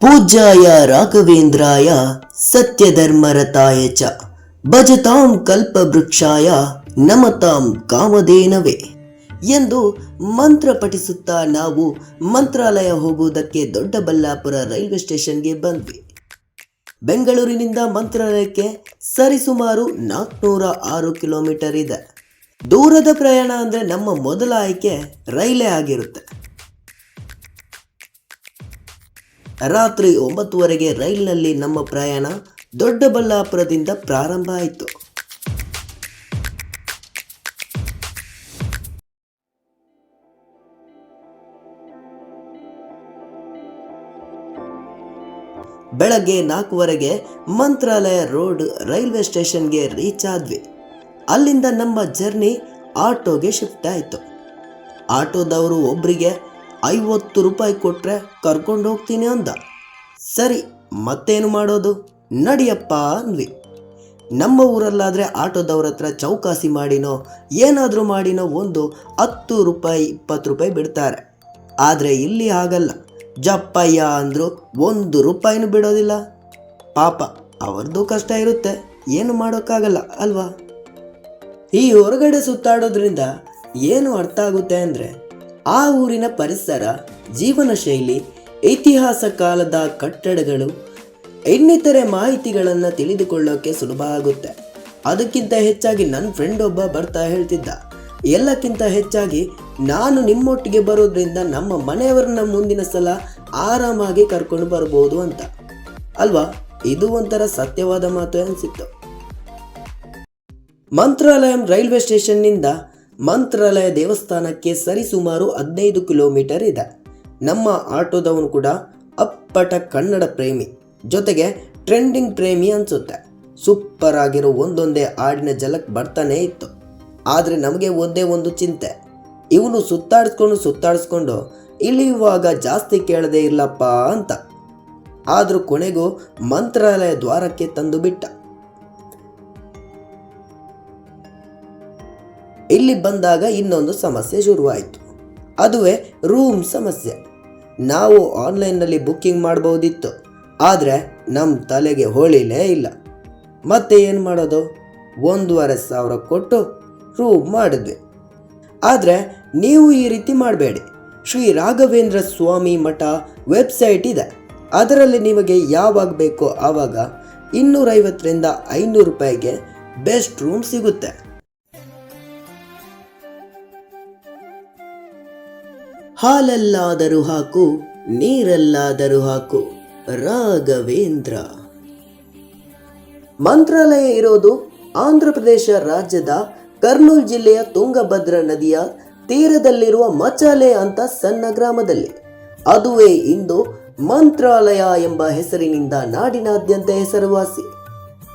ಪೂಜ್ಯಾಯ ರಾಘವೇಂದ್ರಾಯ ಸತ್ಯಧರ್ಮರತಾಯ ಚ ಭಜತಾಂ ಕಲ್ಪವೃಕ್ಷಾಯ ನಮತಾಂ ಕಾಮಧೇನವೇ ಎಂದು ಮಂತ್ರ ಪಠಿಸುತ್ತಾ ನಾವು ಮಂತ್ರಾಲಯ ಹೋಗುವುದಕ್ಕೆ ದೊಡ್ಡಬಳ್ಳಾಪುರ ರೈಲ್ವೆ ಸ್ಟೇಷನ್ಗೆ ಬಂದ್ವಿ. ಬೆಂಗಳೂರಿನಿಂದ ಮಂತ್ರಾಲಯಕ್ಕೆ ಸರಿಸುಮಾರು ನಾಲ್ಕುನೂರ ಆರು ಕಿಲೋಮೀಟರ್ ಇದೆ. ದೂರದ ಪ್ರಯಾಣ ಅಂದರೆ ನಮ್ಮ ಮೊದಲ ಆಯ್ಕೆ ರೈಲೇ ಆಗಿರುತ್ತೆ. ರಾತ್ರಿ ಒಂಬತ್ತುವರೆಗೆ ರೈಲಿನಲ್ಲಿ ನಮ್ಮ ಪ್ರಯಾಣ ದೊಡ್ಡಬಳ್ಳಾಪುರದಿಂದ ಪ್ರಾರಂಭ ಆಯಿತು. ಬೆಳಗ್ಗೆ ನಾಲ್ಕುವರೆಗೆ ಮಂತ್ರಾಲಯ ರೋಡ್ ರೈಲ್ವೆ ಸ್ಟೇಷನ್ಗೆ ರೀಚ್ ಆದ್ವಿ. ಅಲ್ಲಿಂದ ನಮ್ಮ ಜರ್ನಿ ಆಟೋಗೆ ಶಿಫ್ಟ್ ಆಯಿತು. ಆಟೋದವರು ಒಬ್ಬರಿಗೆ ಐವತ್ತು ರೂಪಾಯಿ ಕೊಟ್ಟರೆ ಕರ್ಕೊಂಡು ಹೋಗ್ತೀನಿ ಅಂದ. ಸರಿ, ಮತ್ತೇನು ಮಾಡೋದು? ನಡಿಯಪ್ಪ ಅಂದ್ವಿ. ನಮ್ಮ ಊರಲ್ಲಾದರೆ ಆಟೋದವ್ರ ಹತ್ರ ಚೌಕಾಸಿ ಮಾಡಿನೋ, ಏನಾದರೂ ಮಾಡಿನೋ ಒಂದು ಹತ್ತು ರೂಪಾಯಿ, ಇಪ್ಪತ್ತು ರೂಪಾಯಿ ಬಿಡ್ತಾರೆ. ಆದರೆ ಇಲ್ಲಿ ಹಾಗಲ್ಲ. ಜಪ್ಪಯ್ಯ ಅಂದರು ಒಂದು ರೂಪಾಯಿನೂ ಬಿಡೋದಿಲ್ಲ. ಪಾಪ ಅವ್ರದ್ದು ಕಷ್ಟ ಇರುತ್ತೆ. ಏನು ಮಾಡೋಕ್ಕಾಗಲ್ಲ, ಅಲ್ವಾ? ಈ ಹೊರಗಡೆ ಸುತ್ತಾಡೋದ್ರಿಂದ ಏನು ಅರ್ಥ ಆಗುತ್ತೆ ಅಂದರೆ ಆ ಊರಿನ ಪರಿಸರ, ಜೀವನ ಶೈಲಿ, ಇತಿಹಾಸ ಕಾಲದ ಕಟ್ಟಡಗಳು, ಇನ್ನಿತರೆ ಮಾಹಿತಿಗಳನ್ನು ತಿಳಿದುಕೊಳ್ಳೋಕೆ ಸುಲಭ ಆಗುತ್ತೆ. ಅದಕ್ಕಿಂತ ಹೆಚ್ಚಾಗಿ ನನ್ನ ಫ್ರೆಂಡ್ ಒಬ್ಬ ಬರ್ತಾ ಹೇಳ್ತಿದ್ದ. ಎಲ್ಲಕ್ಕಿಂತ ಹೆಚ್ಚಾಗಿ ನಾನು ನಿಮ್ಮೊಟ್ಟಿಗೆ ಬರೋದ್ರಿಂದ ನಮ್ಮ ಮನೆಯವರನ್ನ ಮುಂದಿನ ಸಲ ಆರಾಮಾಗಿ ಕರ್ಕೊಂಡು ಬರ್ಬೋದು ಅಂತ. ಅಲ್ವಾ? ಇದು ಒಂಥರ ಸತ್ಯವಾದ ಮಾತು ಅನಿಸಿತ್ತು. ಮಂತ್ರಾಲಯಂ ರೈಲ್ವೆ ಸ್ಟೇಷನ್ನಿಂದ ಮಂತ್ರಾಲಯ ದೇವಸ್ಥಾನಕ್ಕೆ ಸರಿಸುಮಾರು ಹದಿನೈದು ಕಿಲೋಮೀಟರ್ ಇದೆ. ನಮ್ಮ ಆಟೋದವನು ಕೂಡ ಅಪ್ಪಟ ಕನ್ನಡ ಪ್ರೇಮಿ. ಜೊತೆಗೆ ಟ್ರೆಂಡಿಂಗ್ ಪ್ರೇಮಿ ಅನಿಸುತ್ತೆ. ಸೂಪರ್ ಆಗಿರೋ ಒಂದೊಂದೇ ಹಾಡಿನ ಜಲಕ್ಕೆ ಬರ್ತಾನೆ ಇತ್ತು. ಆದರೆ ನಮಗೆ ಒಂದೇ ಒಂದು ಚಿಂತೆ. ಇವನು ಸುತ್ತಾಡಿಸ್ಕೊಂಡು ಸುತ್ತಾಡಿಸ್ಕೊಂಡು, ಇಳಿಯುವಾಗ ಜಾಸ್ತಿ ಕೇಳದೇ ಇಲ್ಲಪ್ಪ ಅಂತ. ಆದರೂ ಕೊನೆಗೂ ಮಂತ್ರಾಲಯ ದ್ವಾರಕ್ಕೆ ತಂದು ಬಿಟ್ಟ ಇಲ್ಲಿ ಬಂದಾಗ ಇನ್ನೊಂದು ಸಮಸ್ಯೆ ಶುರುವಾಯಿತು. ಅದುವೇ ರೂಮ್ ಸಮಸ್ಯೆ. ನಾವು ಆನ್ಲೈನ್ನಲ್ಲಿ ಬುಕ್ಕಿಂಗ್ ಮಾಡ್ಬೋದಿತ್ತು ಆದರೆ ನಮ್ಮ ತಲೆಗೆ ಹೋಳಿಲೇ ಇಲ್ಲ. ಮತ್ತೆ ಏನು ಮಾಡೋದು? ಒಂದೂವರೆ ಸಾವಿರ ಕೊಟ್ಟು ರೂಮ್ ಮಾಡಿದ್ವಿ. ಆದರೆ ನೀವು ಈ ರೀತಿ ಮಾಡಬೇಡಿ. ಶ್ರೀ ರಾಘವೇಂದ್ರ ಸ್ವಾಮಿ ಮಠ ವೆಬ್ಸೈಟ್ ಇದೆ. ಅದರಲ್ಲಿ ನಿಮಗೆ ಯಾವಾಗ ಬೇಕೋ ಆವಾಗ ಇನ್ನೂರೈವತ್ತರಿಂದ ಐನೂರು ರೂಪಾಯಿಗೆ ಬೆಸ್ಟ್ ರೂಮ್ ಸಿಗುತ್ತೆ. ಹಾಲಲ್ಲಾದರೂ ಹಾಕು, ನೀರಲ್ಲಾದರೂ ಹಾಕು. ರಾಘವೇಂದ್ರ. ಮಂತ್ರಾಲಯ ಇರೋದು ಆಂಧ್ರ ಪ್ರದೇಶ ರಾಜ್ಯದ ಕರ್ನೂಲ್ ಜಿಲ್ಲೆಯ ತುಂಗಭದ್ರ ನದಿಯ ತೀರದಲ್ಲಿರುವ ಮಚಾಲೆ ಅಂತ ಸಣ್ಣ ಗ್ರಾಮದಲ್ಲಿ. ಅದುವೇ ಇಂದು ಮಂತ್ರಾಲಯ ಎಂಬ ಹೆಸರಿನಿಂದ ನಾಡಿನಾದ್ಯಂತ ಹೆಸರುವಾಸಿ.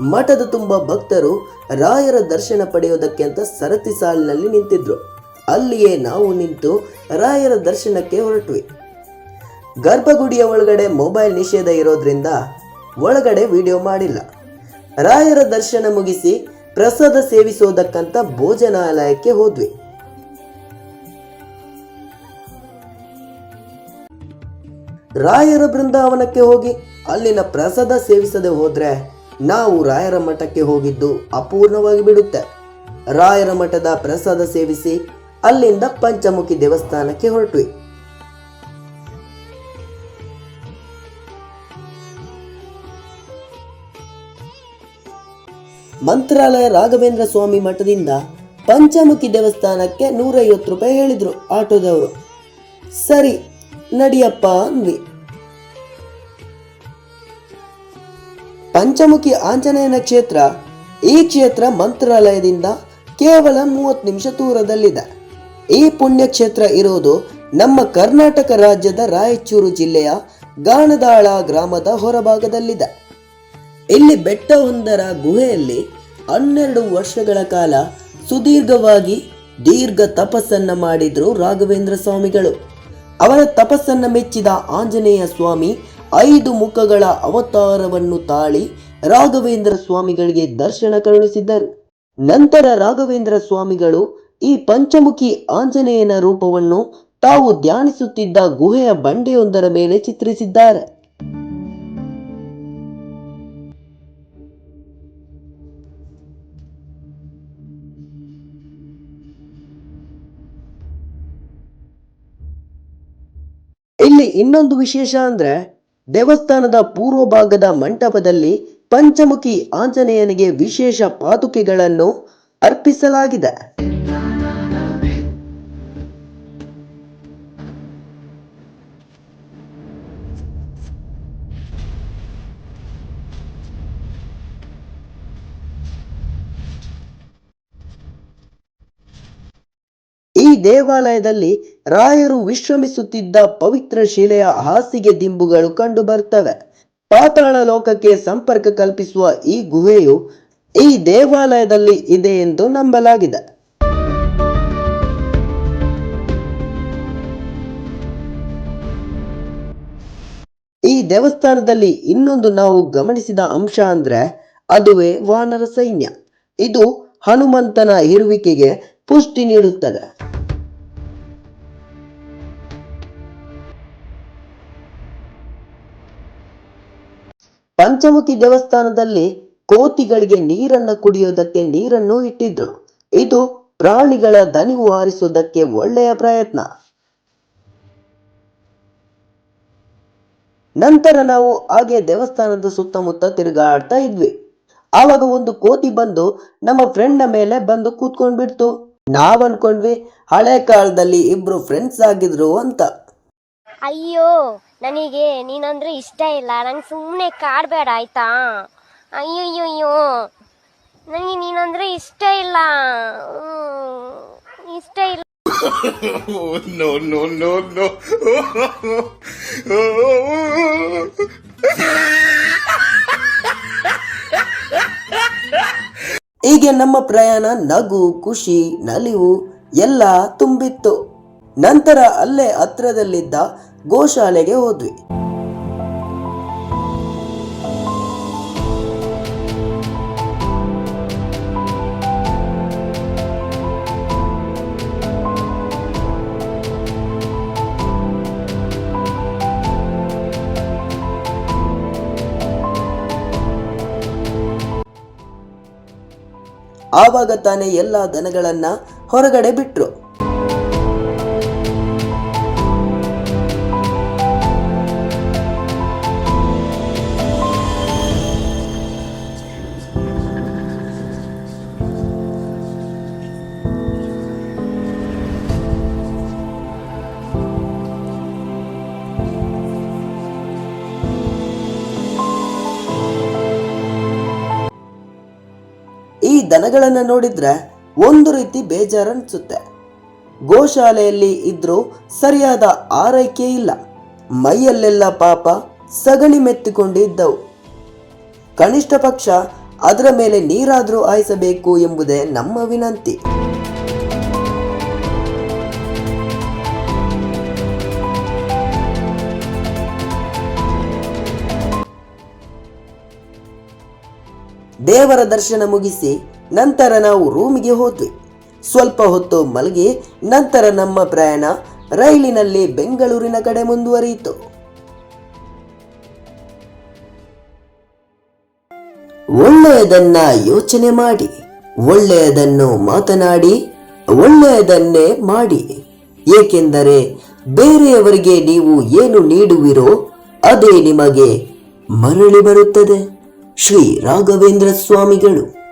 ಮಠದ ತುಂಬ ಭಕ್ತರು ರಾಯರ ದರ್ಶನ ಪಡೆಯೋದಕ್ಕೆ ಅಂತ ಸರತಿ ಸಾಲಿನಲ್ಲಿ ನಿಂತಿದ್ರು. ಅಲ್ಲಿಯೇ ನಾವು ನಿಂತು ರಾಯರ ದರ್ಶನಕ್ಕೆ ಹೊರಟ್ವಿ. ಗರ್ಭಗುಡಿಯ ಒಳಗಡೆ ಮೊಬೈಲ್ ನಿಷೇಧ ಇರೋದ್ರಿಂದ ಒಳಗಡೆ ವಿಡಿಯೋ ಮಾಡಿಲ್ಲ. ರಾಯರ ದರ್ಶನ ಮುಗಿಸಿ ಪ್ರಸಾದ ಸೇವಿಸೋದಕ್ಕಂತ ಭೋಜನಾಲಯಕ್ಕೆ ಹೋದ್ವಿ. ರಾಯರ ಬೃಂದಾವನಕ್ಕೆ ಹೋಗಿ ಅಲ್ಲಿನ ಪ್ರಸಾದ ಸೇವಿಸದೆ ಹೋದ್ರೆ ನಾವು ರಾಯರ ಮಠಕ್ಕೆ ಹೋಗಿದ್ದು ಅಪೂರ್ಣವಾಗಿ ಬಿಡುತ್ತೆ. ರಾಯರ ಮಠದ ಪ್ರಸಾದ ಸೇವಿಸಿ ಅಲ್ಲಿಂದ ಪಂಚಮುಖಿ ದೇವಸ್ಥಾನಕ್ಕೆ ಹೊರಟ್ವಿ. ಮಂತ್ರಾಲಯ ರಾಘವೇಂದ್ರ ಸ್ವಾಮಿ ಮಠದಿಂದ ಪಂಚಮುಖಿ ದೇವಸ್ಥಾನಕ್ಕೆ ನೂರೈವತ್ತು ರೂಪಾಯಿ ಹೇಳಿದ್ರು ಆಟೋದವರು. ಸರಿ, ನಡಿಯಪ್ಪ ಅಂದ್ವಿ. ಪಂಚಮುಖಿ ಆಂಜನೇಯನ ಕ್ಷೇತ್ರ, ಈ ಕ್ಷೇತ್ರ ಮಂತ್ರಾಲಯದಿಂದ ಕೇವಲ ಮೂವತ್ತು ನಿಮಿಷ ದೂರದಲ್ಲಿದೆ. ಈ ಪುಣ್ಯಕ್ಷೇತ್ರ ಇರುವುದು ನಮ್ಮ ಕರ್ನಾಟಕ ರಾಜ್ಯದ ರಾಯಚೂರು ಜಿಲ್ಲೆಯ ಗಾಣದಾಳ ಗ್ರಾಮದ ಹೊರಭಾಗದಲ್ಲಿದೆ. ಇಲ್ಲಿ ಬೆಟ್ಟವೊಂದರ ಗುಹೆಯಲ್ಲಿ ಹನ್ನೆರಡು ವರ್ಷಗಳ ಕಾಲ ಸುದೀರ್ಘವಾಗಿ ದೀರ್ಘ ತಪಸ್ಸನ್ನ ಮಾಡಿದ್ರು ರಾಘವೇಂದ್ರ ಸ್ವಾಮಿಗಳು. ಅವರ ತಪಸ್ಸನ್ನ ಮೆಚ್ಚಿದ ಆಂಜನೇಯ ಸ್ವಾಮಿ ಐದು ಮುಖಗಳ ಅವತಾರವನ್ನು ತಾಳಿ ರಾಘವೇಂದ್ರ ಸ್ವಾಮಿಗಳಿಗೆ ದರ್ಶನ ಕರುಣಿಸಿದ್ದರು. ನಂತರ ರಾಘವೇಂದ್ರ ಸ್ವಾಮಿಗಳು ಈ ಪಂಚಮುಖಿ ಆಂಜನೇಯನ ರೂಪವನ್ನು ತಾವು ಧ್ಯಾನಿಸುತ್ತಿದ್ದ ಗುಹೆಯ ಬಂಡೆಯೊಂದರ ಮೇಲೆ ಚಿತ್ರಿಸಿದ್ದಾರೆ. ಇಲ್ಲಿ ಇನ್ನೊಂದು ವಿಶೇಷ ಅಂದ್ರೆ ದೇವಸ್ಥಾನದ ಪೂರ್ವ ಭಾಗದ ಮಂಟಪದಲ್ಲಿ ಪಂಚಮುಖಿ ಆಂಜನೇಯನಿಗೆ ವಿಶೇಷ ಪಾದುಕೆಗಳನ್ನು ಅರ್ಪಿಸಲಾಗಿದೆ. ದೇವಾಲಯದಲ್ಲಿ ರಾಯರು ವಿಶ್ರಮಿಸುತ್ತಿದ್ದ ಪವಿತ್ರ ಶಿಲೆಯ ಹಾಸಿಗೆ ದಿಂಬುಗಳು ಕಂಡು ಬರ್ತವೆ ಪಾತಾಳ ಲೋಕಕ್ಕೆ ಸಂಪರ್ಕ ಕಲ್ಪಿಸುವ ಈ ಗುಹೆಯು ಈ ದೇವಾಲಯದಲ್ಲಿ ಇದೆ ಎಂದು ನಂಬಲಾಗಿದೆ. ಈ ದೇವಸ್ಥಾನದಲ್ಲಿ ಇನ್ನೊಂದು ನಾವು ಗಮನಿಸಿದ ಅಂಶ ಅಂದ್ರೆ ಅದುವೇ ವಾನರ ಸೈನ್ಯ. ಇದು ಹನುಮಂತನ ಇರುವಿಕೆಗೆ ಪುಷ್ಟಿ ನೀಡುತ್ತದೆ. ಪಂಚಮುಖಿ ದೇವಸ್ಥಾನದಲ್ಲಿ ಕೋತಿಗಳಿಗೆ ನೀರನ್ನು ಕುಡಿಯೋದಕ್ಕೆ ನೀರನ್ನು ಇಟ್ಟಿದ್ರು. ಇದು ಪ್ರಾಣಿಗಳ ದನಿವು ಹಾರಿಸುವುದಕ್ಕೆ ಒಳ್ಳೆಯ ಪ್ರಯತ್ನ. ನಂತರ ನಾವು ಹಾಗೆ ದೇವಸ್ಥಾನದ ಸುತ್ತಮುತ್ತ ತಿರುಗಾಡ್ತಾ ಇದ್ವಿ. ಆವಾಗ ಒಂದು ಕೋತಿ ಬಂದು ನಮ್ಮ ಫ್ರೆಂಡ್ನ ಮೇಲೆ ಬಂದು ಕೂತ್ಕೊಂಡ್ ಬಿಡ್ತು ನಾವ್ ಅನ್ಕೊಂಡ್ವಿ ಹಳೆ ಕಾಲದಲ್ಲಿ ಇಬ್ರು ಫ್ರೆಂಡ್ಸ್ ಆಗಿದ್ರು ಅಂತ. ಅಯ್ಯೋ ನನಗೆ ನೀನಂದ್ರೆ ಇಷ್ಟ ಇಲ್ಲ. ನಂಗೆ ಸುಮ್ಮನೆ ಕಾಡಬೇಡ ಆಯ್ತಾ? ಅಯ್ಯೋಯ್ಯೋಯ್ಯೋ. ನನಗೆ ನೀನಂದ್ರೆ ಇಷ್ಟ ಇಲ್ಲ. ಇಷ್ಟ ಇಲ್ಲ. Oh, no, no, no, no. ಹೀಗೆ ನಮ್ಮ ಪ್ರಯಾಣ ನಗು ಖುಷಿ ನಲಿವು ಎಲ್ಲ ತುಂಬಿತ್ತು. ನಂತರ ಅಲ್ಲೇ ಹತ್ರದಲ್ಲಿದ್ದ ಗೋಶಾಲೆಗೆ ಹೋದ್ವಿ. ಆವಾಗ ತಾನೇ ಎಲ್ಲ ದನಗಳನ್ನು ಹೊರಗಡೆ ಬಿಟ್ರು. ದನಗಳನ್ನ ನೋಡಿದ್ರೆ ಒಂದು ರೀತಿ ಬೇಜಾರನ್ಸುತ್ತೆ. ಗೋಶಾಲೆಯಲ್ಲಿ ಇದ್ರೂ ಸರಿಯಾದ ಆರೈಕೆ ಇಲ್ಲ. ಮೈಯಲ್ಲೆಲ್ಲ ಪಾಪ ಸಗಣಿ ಮೆತ್ತಿಕೊಂಡಿದ್ದವು. ಕನಿಷ್ಠ ಪಕ್ಷ ಅದರ ಮೇಲೆ ನೀರಾದರೂ ಹಾಯಿಸಬೇಕು ಎಂಬುದೇ ನಮ್ಮ ವಿನಂತಿ. ದೇವರ ದರ್ಶನ ಮುಗಿಸಿ ನಂತರ ನಾವು ರೂಮಿಗೆ ಹೋದ್ವಿ. ಸ್ವಲ್ಪ ಹೊತ್ತು ಮಲಗಿ ನಂತರ ನಮ್ಮ ಪ್ರಯಾಣ ರೈಲಿನಲ್ಲಿ ಬೆಂಗಳೂರಿನ ಕಡೆ ಮುಂದುವರಿಯಿತು. ಒಳ್ಳೆಯದನ್ನ ಯೋಚನೆ ಮಾಡಿ, ಒಳ್ಳೆಯದನ್ನು ಮಾತನಾಡಿ, ಒಳ್ಳೆಯದನ್ನೇ ಮಾಡಿ. ಏಕೆಂದರೆ ಬೇರೆಯವರಿಗೆ ನೀವು ಏನು ನೀಡುವಿರೋ ಅದೇ ನಿಮಗೆ ಮರಳಿ ಬರುತ್ತದೆ. ಶ್ರೀ ರಾಘವೇಂದ್ರ ಸ್ವಾಮಿಗಳು.